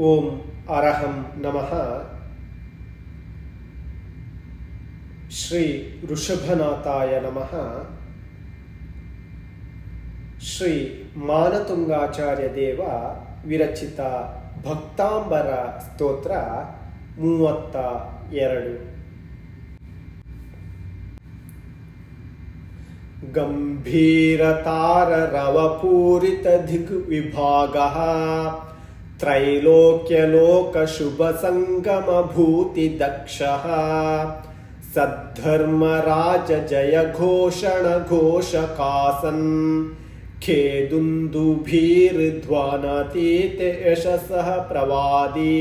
ಓಂ ಅರಹಂ ನಮಃ ಶ್ರೀ ಋಷಭನಾಥಾಯ ನಮಃ ಶ್ರೀ ಮಾನತುಂಗಾಚಾರ್ಯ ದೇವ ವಿರಚಿತ ಭಕ್ತಾಂಬರ ಸ್ತೋತ್ರ ಮೂವತ್ತ ಎರಡು। ಗಂಭೀರತಾರರವಪೂರಿತ ದಿಗ್ವಿಭಾಗ त्रैलोक्यलोकशुभसङ्गमभूतिदक्षः सद्धर्मराजजयघोषणघोषकासन् खेदुन्दुभीर्ध्वानतीते यशसः ಪ್ರವಾದಿ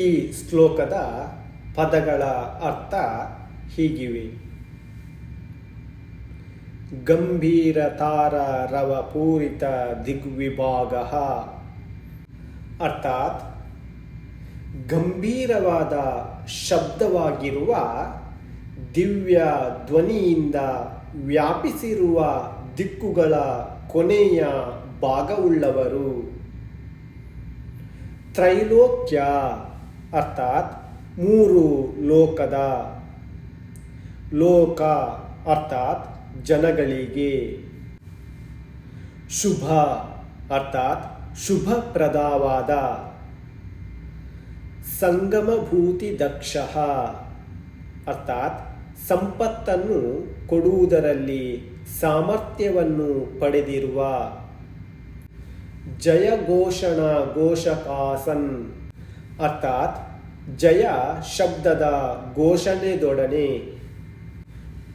ಈ ಶ್ಲೋಕದ ಪದಗಳ ಅರ್ಥ ಹೀಗಿವೆ ಗಂಭೀರ ರವ ಪೂರಿತ ದಿಗ್ವಿಭಾಗ. ಅರ್ಥಾತ್, ಗಂಭೀರವಾದ ಶಬ್ದವಾಗಿರುವ ದಿವ್ಯ ಧ್ವನಿಯಿಂದ ವ್ಯಾಪಿಸಿರುವ ದಿಕ್ಕುಗಳ ಕೊನೆಯ ಭಾಗವುಳ್ಳವರು. ತ್ರೈಲೋಕ್ಯ, ಅರ್ಥಾತ್, ಮೂರು ಲೋಕದ. ಲೋಕ, ಅರ್ಥಾತ್ ಜನಗಳಿಗೆ ಶುಭ, ಅರ್ಥಾತ್ ಶುಭಪ್ರದವಾದ ಸಂಗಮಭೂತಿ ದಕ್ಷ, ಅರ್ಥಾತ್ ಸಂಪತ್ತನ್ನು ಕೊಡುವುದರಲ್ಲಿ ಸಾಮರ್ಥ್ಯವನ್ನು ಪಡೆದಿರುವ ಜಯಘೋಷಣ ಘೋಷಕಾಸನ್ ಅರ್ಥಾತ್ ಜಯ ಶಬ್ದದ ಘೋಷಣೆದೊಡನೆ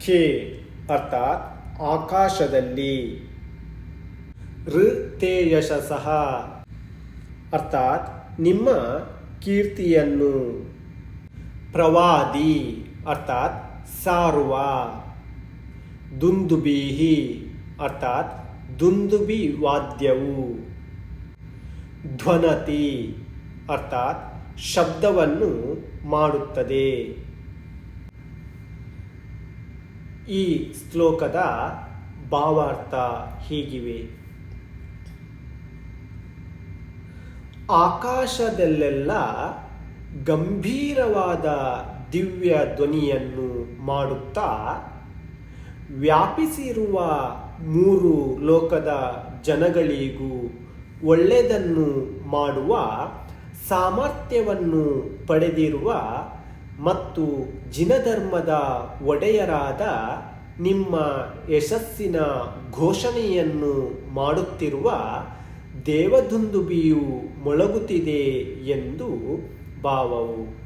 ಖೇ ಅರ್ಥಾತ್ ಆಕಾಶದಲ್ಲಿ. ಋತೇಯಶಸಃ ಅರ್ಥಾತ್ ನಿಮ್ಮ ಕೀರ್ತಿಯನ್ನು. ಪ್ರವಾದಿ, ಅರ್ಥಾತ್ ಸಾರುವ. ದುಂದುಬೀಹಿ, ಅರ್ಥಾತ್ ದುಂದುಬಿ ವಾದ್ಯವು ಧ್ವನತಿ, ಅರ್ಥಾತ್ ಶಬ್ದವನ್ನು ಮಾಡುತ್ತದೆ. ಈ ಶ್ಲೋಕದ ಭಾವಾರ್ಥ ಹೀಗಿವೆ. ಆಕಾಶದಲ್ಲೆಲ್ಲ ಗಂಭೀರವಾದ ದಿವ್ಯ ಧ್ವನಿಯನ್ನು ಮಾಡುತ್ತಾ ವ್ಯಾಪಿಸಿರುವ ಮೂರು ಲೋಕದ ಜನಗಳಿಗೂ ಒಳ್ಳೆಯದನ್ನು ಮಾಡುವ ಸಾಮರ್ಥ್ಯವನ್ನು ಪಡೆದಿರುವ ಮತ್ತು ಜಿನಧರ್ಮದ ಒಡೆಯರಾದ ನಿಮ್ಮ ಯಶಸ್ಸಿನ ಘೋಷಣೆಯನ್ನು ಮಾಡುತ್ತಿರುವ ದೇವದುಂದುಬಿಯು ಮೊಳಗುತ್ತಿದೆ ಎಂದು ಭಾವವು.